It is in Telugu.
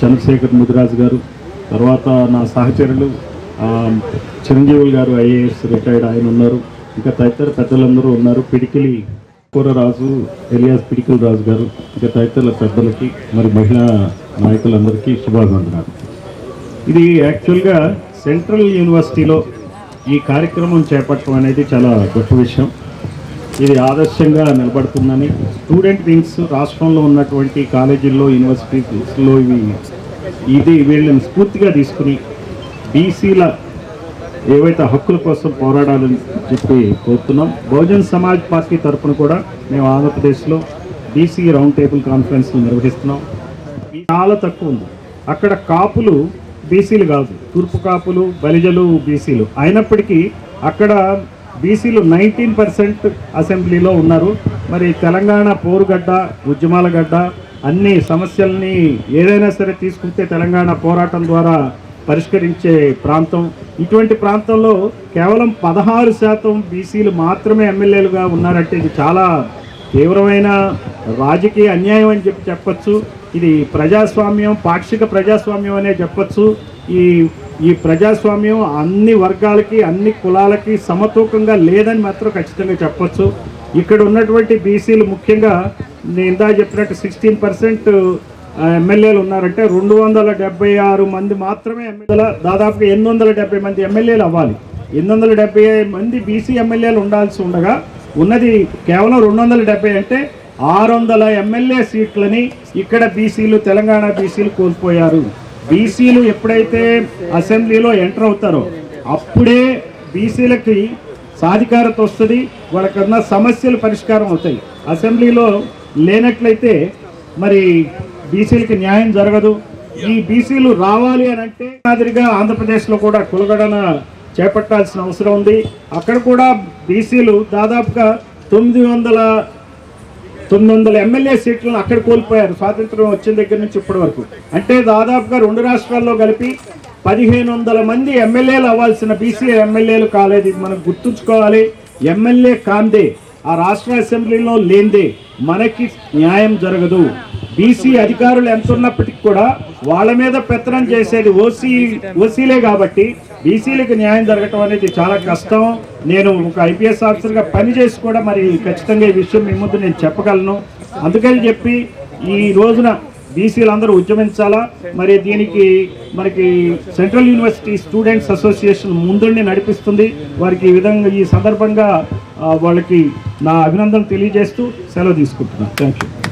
చంద్రశేఖర్ ముదిరాజు గారు తర్వాత నా సహచరులు చిరంజీవులు గారు ఐఏఎస్ రిటైర్డ్ ఆయన ఉన్నారు. ఇంకా తదితర పెద్దలందరూ ఉన్నారు. పిడికిలి కూరరాజు ఎలియాస్ పిడికిల్ రాజు గారు ఇంకా తదితరుల పెద్దలకి మరి మహిళా నాయకులందరికీ శుభాభివందనాలు. ఇది యాక్చువల్గా సెంట్రల్ యూనివర్సిటీలో ఈ కార్యక్రమం చేపట్టడం అనేది చాలా గొప్ప విషయం. ఇది ఆదర్శంగా నిలబడుతుందని. స్టూడెంట్ వింగ్స్ రాష్ట్రంలో ఉన్నటువంటి కాలేజీల్లో యూనివర్సిటీస్లో ఇవి ఇది వీళ్ళని స్ఫూర్తిగా తీసుకుని బీసీల ఏవైతే హక్కుల కోసం పోరాడాలని చెప్పి కోరుతున్నాం. బహుజన్ సమాజ్ పార్టీ తరఫున కూడా మేము ఆంధ్రప్రదేశ్లో బీసీ రౌండ్ టేబుల్ కాన్ఫరెన్స్ నిర్వహిస్తున్నాం. చాలా తక్కువ ఉంది. అక్కడ కాపులు బీసీలు కాదు తూర్పు కాపులు బలిజలు బీసీలు. అయినప్పటికీ అక్కడ బీసీలు నైన్టీన్ పర్సెంట్ అసెంబ్లీలో ఉన్నారు. మరి తెలంగాణ పోరుగడ్డ ఉద్యమాల గడ్డ అన్ని సమస్యల్ని ఏదైనా సరే తీసుకుంటే తెలంగాణ పోరాటం ద్వారా పరిష్కరించే ప్రాంతం. ఇటువంటి ప్రాంతంలో కేవలం పదహారు శాతం బీసీలు మాత్రమే ఎమ్మెల్యేలుగా ఉన్నారంటే ఇది చాలా తీవ్రమైన రాజకీయ అన్యాయం అని చెప్పి చెప్పచ్చు. ఇది ప్రజాస్వామ్యం పాక్షిక ప్రజాస్వామ్యం అనే చెప్పచ్చు. ఈ ఈ ప్రజాస్వామ్యం అన్ని వర్గాలకి అన్ని కులాలకి సమతూకంగా లేదని మాత్రం ఖచ్చితంగా చెప్పొచ్చు. ఇక్కడ ఉన్నటువంటి బీసీలు ముఖ్యంగా నేను ఇందా చెప్పినట్టు సిక్స్టీన్ పర్సెంట్ ఎమ్మెల్యేలు ఉన్నారంటే రెండు వందల డెబ్బై ఆరు మంది మాత్రమే ఎమ్మెల్యేల దాదాపుగా ఎనిమిది వందల డెబ్బై మంది ఎమ్మెల్యేలు అవ్వాలి. ఎనిమిది వందల డెబ్బై మంది బీసీ ఎమ్మెల్యేలు ఉండాల్సి ఉండగా ఉన్నది కేవలం రెండు వందల డెబ్బై అంటే ఆరు వందల ఎమ్మెల్యే సీట్లని ఇక్కడ బీసీలు తెలంగాణ బీసీలు కోల్పోయారు. బీసీలు ఎప్పుడైతే అసెంబ్లీలో ఎంటర్ అవుతారో అప్పుడే బీసీలకి సాధికారత వస్తుంది వాళ్ళకన్నా సమస్యలు పరిష్కారం అవుతాయి. అసెంబ్లీలో లేనట్లయితే మరి బీసీలకి న్యాయం జరగదు. ఈ బీసీలు రావాలి అని అంటే మాదిరిగా ఆంధ్రప్రదేశ్లో కూడా కులగడన చేపట్టాల్సిన అవసరం ఉంది. అక్కడ కూడా బీసీలు దాదాపుగా తొమ్మిది వందల తొమ్మిది వందల ఎమ్మెల్యే సీట్లను అక్కడ కోల్పోయారు. స్వాతంత్రం వచ్చిన దగ్గర నుంచి ఇప్పటి వరకు. అంటే దాదాపుగా రెండు రాష్ట్రాల్లో కలిపి పదిహేను వందల మంది ఎమ్మెల్యేలు అవ్వాల్సిన బీసీ ఎమ్మెల్యేలు కాలేదు. ఇది మనం గుర్తుంచుకోవాలి. ఎమ్మెల్యే కాందే ఆ రాష్ట్ర అసెంబ్లీలో లేందే. మనకి న్యాయం జరగదు. బీసీ అధికారులు ఎంత ఉన్నప్పటికీ కూడా వాళ్ళ మీద పెత్తనం చేసేది ఓసీ ఓసీలే కాబట్టి బీసీలకు న్యాయం జరగటం అనేది చాలా కష్టం. నేను ఒక ఐపీఎస్ ఆఫీసర్గా పనిచేసి కూడా మరి ఖచ్చితంగా ఈ విషయం మీ ముందు నేను చెప్పగలను. అందుకని చెప్పి ఈ రోజున బీసీలందరూ ఉద్యమించాలా? మరి దీనికి మనకి సెంట్రల్ యూనివర్సిటీ స్టూడెంట్స్ అసోసియేషన్ ముందుండి నడిపిస్తుంది. వారికి ఈ విధంగా ఈ సందర్భంగా వాళ్ళకి నా అభినందనలు తెలియజేస్తూ సెలవు తీసుకుంటున్నాను. Thank you